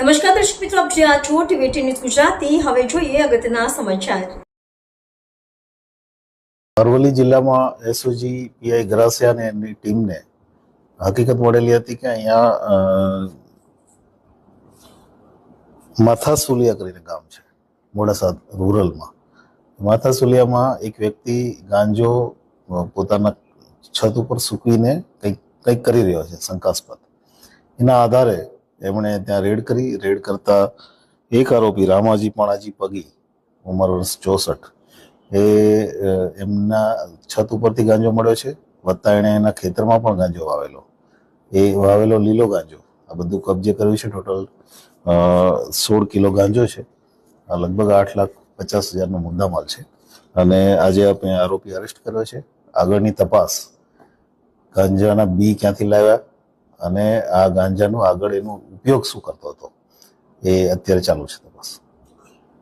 નમસ્કાર દર્શક મિત્રો, આપ જ્યાં છો ટીવી ન્યૂઝ ગુજરાતી. હવે જોઈએ અગત્યના સમાચાર. અરવલ્લી જિલ્લામાં એસઓજી, પીઆઈ ગ્રાસિયા અને એમની ટીમને હકીકત મળેલી હતી કે અહીંયા માથાસુલિયા કરીને ગામ છે, મોડાસા રૂરલમાં. માથાસુલિયામાં એક વ્યક્તિ ગાંજો પોતાના છત ઉપર સૂકવીને કંઈક કંઈક કરી રહ્યો છે, શંકાસ્પદ. એના આધારે એમણે ત્યાં રેડ કરી, રેડ કરતા એક આરોપી રામાજી પાણાજી પગી, ઉંમર વર્ષ ચોસઠ, એ એમના છત ઉપરથી ગાંજો મળ્યો છે, વત્તા એણે એના ખેતરમાં પણ ગાંજો વાવેલો. એ વાવેલો લીલો ગાંજો. આ બધું કબજે કર્યું છે ટોટલ સોળ કિલો ગાંજો છે. આ લગભગ આઠ લાખ પચાસ હજારનો મુદ્દામાલ છે. અને આજે આપણે આરોપી અરેસ્ટ કર્યો છે. આગળની તપાસ. ગાંજાના બી ક્યાંથી લાવ્યા? અને આ ગાંજાનો આગળ એનો ઉપયોગ શું કરતો હતો? એ અત્યારે ચાલુ છે તપાસ.